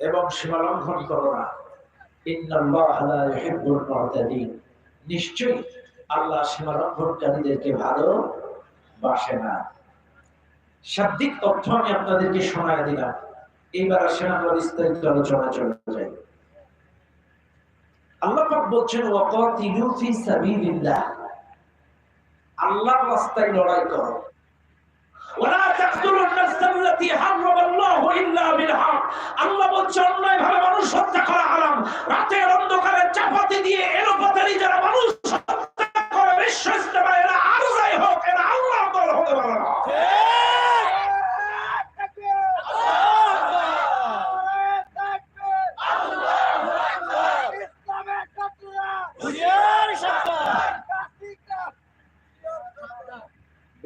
এবং সীমা লঙ্ঘন করো না। আল্লাহ সীমা লঙ্ঘনকারীদেরকে ভালো বাসে না। শাব্দিক তথ্য আমি আপনাদেরকে শোনায় দিলাম। এইবার আসেন আমরা বিস্তারিত আলোচনা চলে যাই। আল্লাহ বলছেন আল্লাহর রাস্তায় লড়াই করো। আল্লাহ বলছে অন্যায় ভাবে মানুষ হত্যা রাতের অন্ধকারে চাপাতি দিয়ে এলোপাতারি মানুষ হত্যা এরা আর যাই হোক, এরা আল্লাহ হতে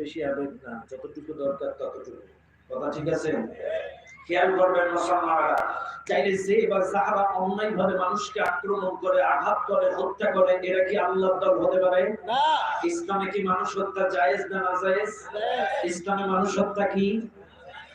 বেশি আবেগ না যতটুকু দরকার ততটুকু। কথা ঠিক আছে? খেয়াল করবেন মুসলমানরা। চাইলে যে বা যারা অন্যায় ভাবে মানুষকে আক্রমণ করে আঘাত করে হত্যা করে এরা কি আল্লাহ দল হতে পারে? ইসলামে কি মানুষ হত্যা জায়েজ না না। জায়েজ ইসলামে মানুষ হত্যা কি?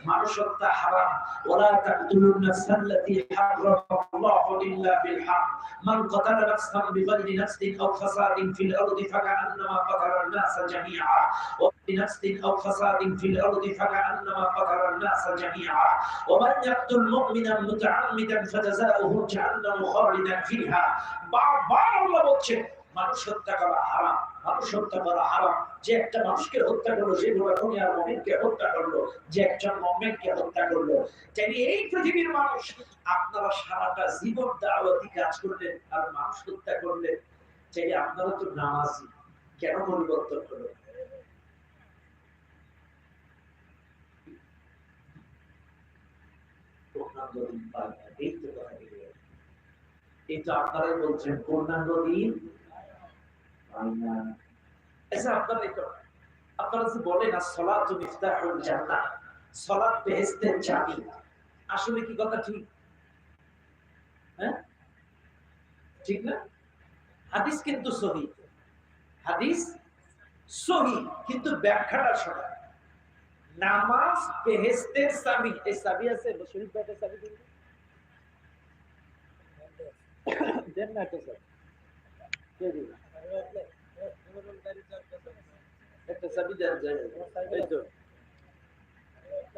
মানুষ হত্যা হারাম ওলা তাকতুলুন নাফসাল্লাতী হারামাল্লাহু ইল্লা বিল হক মান কাতালা নাফসান বিগাইরি নাফসিন আও ফাসাদিন ফিল আরদি ফাকান্নামা কাতালা الناس جميعا وبنفس أو فساد في الأرض فكأنما قتل الناس جميعا ومن يقتل مؤمنا متعمدا فجزاؤه جهنم خالدا فيها বারবার আল্লাহ বলছেন মানুষ হত্যা করা হারাম মানুষ হত্যা করা হারাম। যে একটা মানুষকে হত্যা করল সে গোলাখনি মমিনকে হত্যা করল, যে একজন মমিনকে হত্যা করল তাই এই পৃথিবীর মানুষ। আপনারা সারাটা জীবন দাওয়াতি কাজ করলেন, আর মানুষ হত্যা করলেন। চাই আপনারা তো নামাজি, কেন পরিবর্তন করলেন? এই তো আপনারাই বলছেন, পূর্ণাঙ্গ দিন আচ্ছা হ্যাঁ? হাদিস কিন্তু ব্যাখ্যাটা শোনা নামাজ বেহেশতের চাবি এই চাবি আছে না একটা চাবি দেন যায় এই তো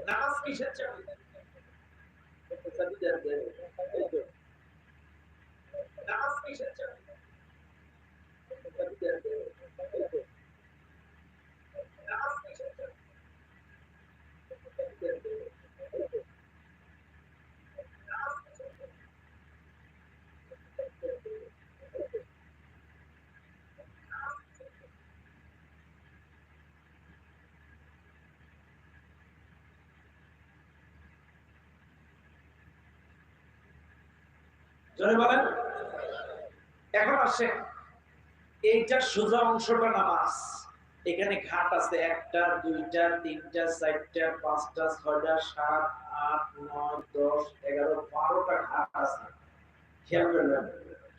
নামাজ কিসের চাবি একটা চাবি দেন যায় এই তো নামাজ কিসের চাবি একটা চাবি দেন যায় এই তো নামাজ কিসের চাবি বলেন। এখন আসে সোজা অংশটা নামাজ। এখানে ঘাট আছে, একটা, দুইটা, তিনটা, চারটা, পাঁচটা, ছয়টা, সাত, আট, নয়, দশ, এগারো, বারোটা ঘাট আছে। খেয়াল করবেন,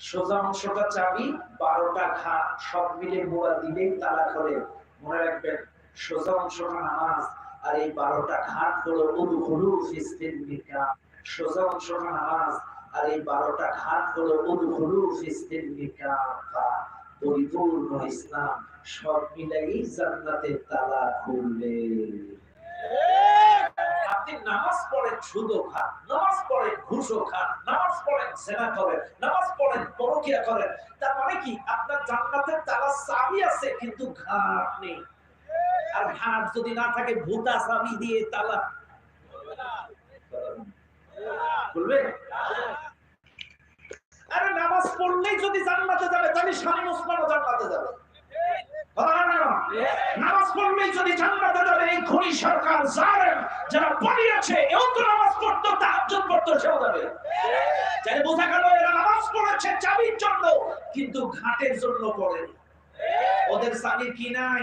সোজা অংশটা চাবি, বারোটা ঘাট, সব মিলে মোড়া দিলেই তারা করে মনে রাখবেন, সোজা অংশটা নামাজ, আর এই বারোটা ঘাট হুলু সোজা অংশটা নামাজ আর এই বারোটা ঘাট হলো পরিপূর্ণ ইসলাম, সব মিলাই জান্নাতের তালা খুলবে। আপনি নামাজ পড়েন খান, নামাজ পড়েন খান, নামাজ পড়েন সেনা করেন, নামাজ পড়েন পরকিয়া করেন, তার মানে কি? আপনার জান্নাতের তালা চাবি আছে, কিন্তু ঘাট নেই। আর ঘাট যদি না থাকে, ভূতা চাবি দিয়ে তালা খুলবে আরে নামাজ পড়লেই যদি জান্নাতে যাবে, তাহলে স্বামী ওসমানও জান্নাতে যাবে। এও তো নামাজ পড়তো, তাহাজ্জুদ পড়তো, সেও বোঝা গেল, এরা নামাজ পড়েছে, চাবির জন্য, কিন্তু ঘাটের জন্য পড়েনি। ওদের চাবি কি নাই?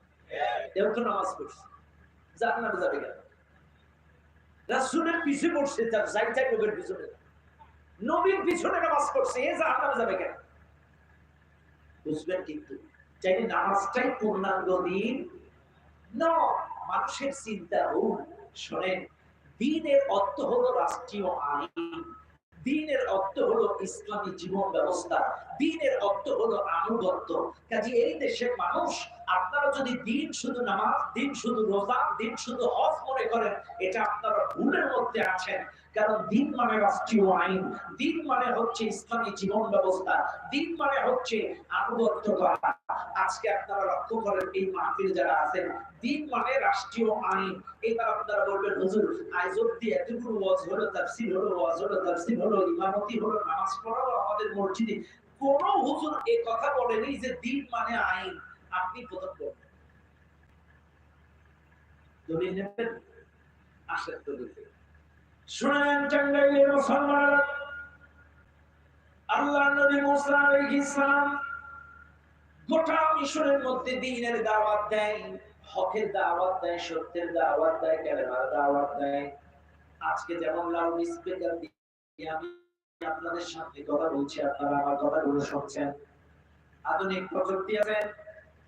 নামাজ পড়ছে। যাবে পড়ছে পিছনে। নবীর পিছনে নামাজ এ যাবে কেন বুঝবেন কিন্তু, চাইলে নামাজটাই পূর্ণাঙ্গ দিন না, মানুষের চিন্তা ভুল শোনেন, দিনের অর্থ হলো রাষ্ট্রীয় আইন, দিনের অর্থ হলো ইসলামী জীবন ব্যবস্থা, দিনের অর্থ হলো আনুগত্য। কাজে এই দেশের মানুষ আপনারা যদি দিন শুধু নামাজ, দিন শুধু রোজা, দিন শুধু হজ মনে করেন, এটা আপনারা ভুলের মধ্যে আছেন। কারণ দিন মানে রাষ্ট্রীয় আইন। দিন মানে হচ্ছে ইসলামী জীবন ব্যবস্থা। দিন মানে হচ্ছে আনুগত্য করা আজকে আপনারা লক্ষ্য করেন, এই মাহফিল যারা আছেন, দিন মানে রাষ্ট্রীয় আইন। এবার আপনারা বলবেন, হুজুর আজ এতগুলো ওয়াজ হলো, তাফসীর হলো, ওয়াজ হলো হলো, ইমামতি হলো, নামাজ পড়ালো আমাদের মসজিদে। কোন হুজুর এই কথা বলেনি যে দিন মানে আইন। আপনি প্রথম বলবেন দলিল নেবেন, আসেন দলিল। শুনেন টাঙ্গাইলের মুসলমান আল্লাহ নবী মুসা আলাইহিস সালাম গোটা মিশরের মধ্যে দিনের দাওয়াত দেয়, হকের দাওয়াত দেয়, সত্যের দাওয়াত দেয়, কেলেমার দাওয়াত দেয়। আজকে যেমন লাউড স্পিকার দিয়ে আমি আপনাদের সামনে কথা বলছি, আপনারা আমার কথাগুলো শুনছেন। আধুনিক প্রযুক্তি আছে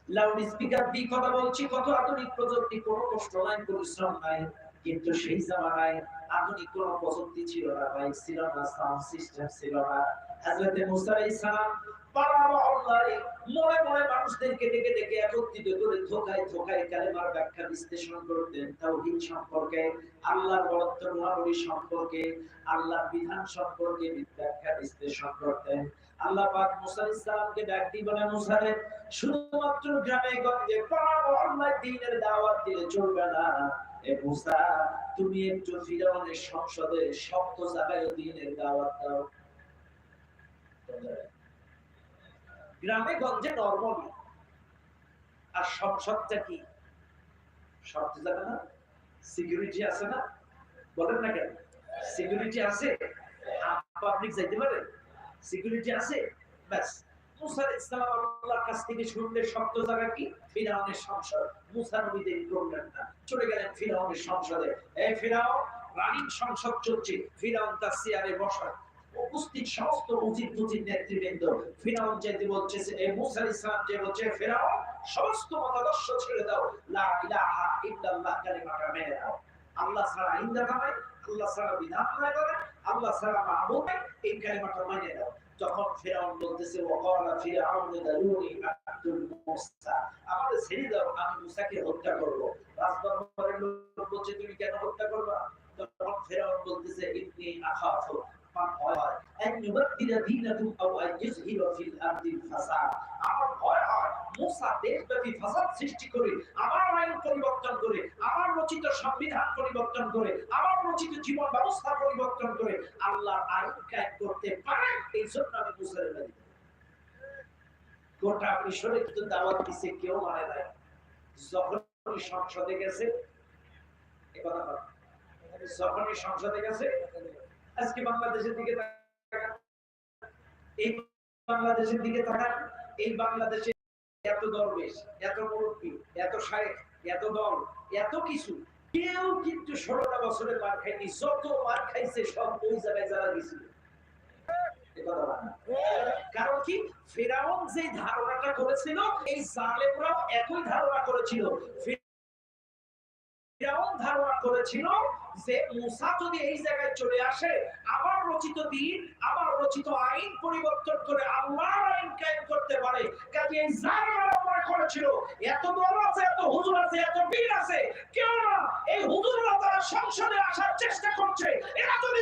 লাউড স্পিকার দিয়ে কথা বলছি? কত আধুনিক প্রযুক্তি, কোনো কষ্ট নাই, পরিশ্রম নাই, কিন্তু সেই জামানায় আধুনিক কোন প্রযুক্তি ছিল না ভাই, ছিল না সাউন্ড সিস্টেম ছিল না। হযরত মুসা আলাইহিস সালাম পারা মহল্লায় মনে মনে মানুষদেরকে ডেকে ডেকে একত্রিত করে ধোকায় ধোকায় কালেমার ব্যাখ্যা বিশ্লেষণ করতেন। তাওহীদ সম্পর্কে, আল্লাহর বরত্ব সম্পর্কে, আল্লাহর বিধান সম্পর্কে ব্যাখ্যা বিশ্লেষণ করতেন। আল্লাহ সংসদে শক্ত জায়গায় দ্বীনের দাওয়াত দাও। গ্রামে গঞ্জে নরমাল। আর সংসদটা কি? শক্ত জায়গা না? সিকিউরিটি আছে না? বলেন না কেন? সিকিউরিটি আছে? পাবলিক যাইতে পারে? সিকিউরিটি আছে? ব্যাস। মুসা ইসলাম কাছ থেকে শুনলে শক্ত জায়গা কি? ফিরাউনের সংসদ। মুসা নবী দেরি করলেন না চলে গেলেন ফিরাউনের সংসদে। এই ফিরাউন, রানীর সংসদ চলছে। ফিরাউন তার চেয়ারে বসা উপস্থিত সমস্ত উচিত উচিত নেতৃবৃন্দ, ফিরাউন যেতে বলছে এই মুসা ইসলাম যে বলছে ফিরাউন, সমস্ত মতাদর্শ ছেড়ে দাও। লা কালিমাটা আল্লাহ ছাড়া নাই, আল্লাহ ছাড়া বিধান আল্লাহ ছাড়া মাহবুব এই কালিমাটা তখন ফেরাউন বলতেছে দারুনি মুসা। ছেড়ে দাও, আমি মুসাকে হত্যা করব। রাজদরবারের লোক বলছে, তুমি কেন হত্যা করবা? তখন ফেরাউন বলতেছে আখাফু আমার ভয় হয় আন ইউবাদদিলা দীনাকুম আও আন ফিল আরদিল ফাসাদ আমার ভয় হয়, মুসা দেশব্যাপী ফাসাদ সৃষ্টি করে, আমার আইন পরিবর্তন করে, আমার রচিত সংবিধান পরিবর্তন করে, আমার রচিত জীবন ব্যবস্থা পরিবর্তন করে, আল্লাহর আইন কায়েম করতে পারে, এই জন্য আমি মুসার দিই গোটা মিশরে কিন্তু দাওয়াত দিছে, কেউ মানে নাই। যখনই সংসদে গেছে, এ কথা যখনই সংসদে গেছে, আজকে বাংলাদেশের দিকে এই বাংলাদেশের দিকে তাকান, এই বাংলাদেশে এত দরবেশ, এত মুরব্বী, এত শায়েখ, এত দল, এত কিছু, কেউ কিন্তু ষোলোটা বছরের মার খায়নি, যত মার খাইছে সব ওই জায়গায় যারা গেছিল। কারণ কি? ফেরাউন যে ধারণাটা করেছিল, এই জালেমরাও একই ধারণা করেছিল। ফেরাউন ধারণা করেছিল যে মুসা যদি এই জায়গায় চলে আসে, আবার রচিত দিন, আবার রচিত আইন পরিবর্তন করে আল্লাহর আইন কায়েম করতে পারে। কাজে এই জালেমরা করেছিল। এত দল আছে, এত হুজুর আছে, এত বীর আছে। কেউ না, এই হুজুররা তারা সংসদে আসার চেষ্টা করছে। এরা যদি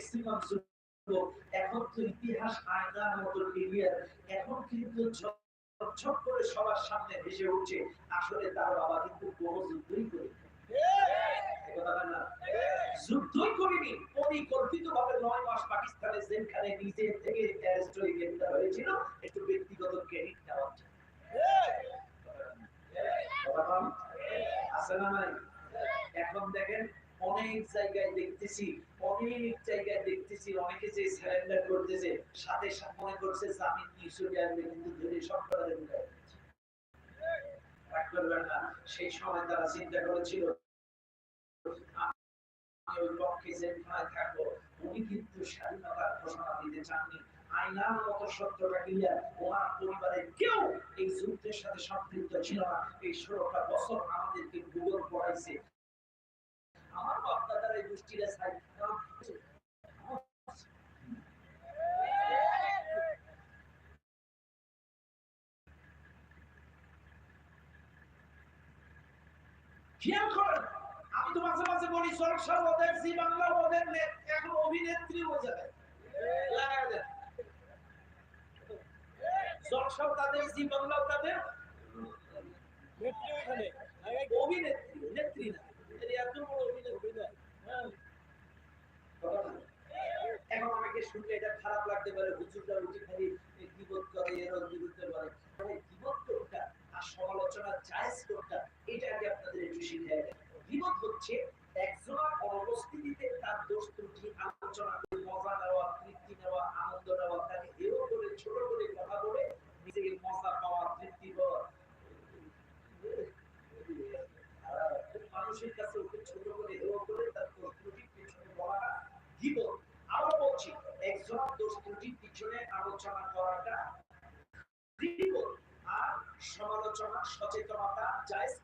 ম্যাক্সিমাম যুবক এখন তো ইতিহাস আয়নার মতো ক্লিয়ার এখন কিন্তু ঝকঝক করে সবার সামনে ভেসে উঠছে আসলে তার বাবা কিন্তু কোনো যুদ্ধই করে যুদ্ধই করিনি পরিকল্পিত ভাবে নয় মাস পাকিস্তানের জেলখানে নিজে থেকে হয়ে হয়েছিল একটু ব্যক্তিগত ক্রেডিট জন্য আছে না নাই এখন দেখেন, অনেক জায়গায় দেখতেছি ঘোষণা দিতে চাননি। আইনার মতো সত্যটা ক্লিয়ার, ওনার পরিবারের কেউ এই যুদ্ধের সাথে সম্পৃক্ত ছিল না। এই ষোলোটা বছর আমাদেরকে ভূগোল পড়াইছে। আমার বাপ দাদার এই দৃষ্টিরে খেয়াল করেন আমি তো মাঝে মাঝে বলি সরকার ওদের জি বাংলা, ওদের এখন অভিনেত্রী যায় লাগাই তাদের, জি বাংলাও তাদের? অভিনেত্রী, নেত্রী না। এত বড় অভিনেত্রী হ্যাঁ। এখন আমাকে শুনলে এটা খারাপ লাগতে পারে, হুজুররা উঠে খালি এই গীবত করে এর বিরুদ্ধে বলে মানে গীবত কোনটা আর সমালোচনা জায়েজ কোনটা এটা আগে আপনাদের একটু শিখিয়ে দেয় গীবত হচ্ছে একজনের অনুপস্থিতিতে তার দোষ ত্রুটি আলোচনা করে মজা নেওয়া তৃপ্তি নেওয়া আনন্দ নেওয়া তাকে হেয় করে ছোট করে কথা বলে নিজেকে মজা পাওয়া তৃপ্তি পাওয়া আর মানুষের কাছে ওকে ছোট করে হেয় করে তার দোষ ত্রুটি পেছনে বলাটা গীবত আবার বলছি একজন দোষ ত্রুটির পিছনে আলোচনা করাটা আর সমালোচনা সচেতনতা জায়েজ